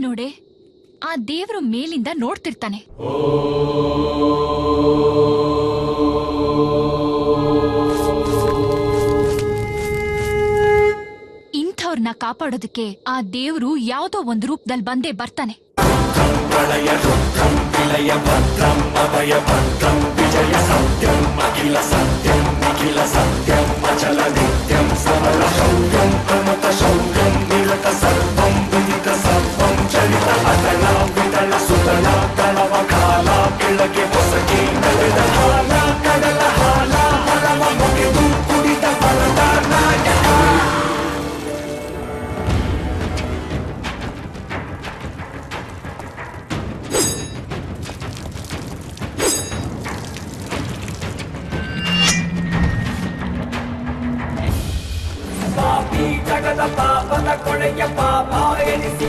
ನೋಡೆ ಆ ದೇವರು ಮೇಲಿಂದ ನೋಡ್ತಿರ್ತಾನೆ. ಇಂಥವ್ರನ್ನ ಕಾಪಾಡೋದಕ್ಕೆ ಆ ದೇವರು ಯಾವ್ದೋ ಒಂದು ರೂಪದಲ್ಲಿ ಬಂದೇ ಬರ್ತಾನೆ. ಪಾಪಿ ಜಗದ ಪಾಪದ ಕೊಳೆಯ ಪಾಪ ಎನಿಸಿ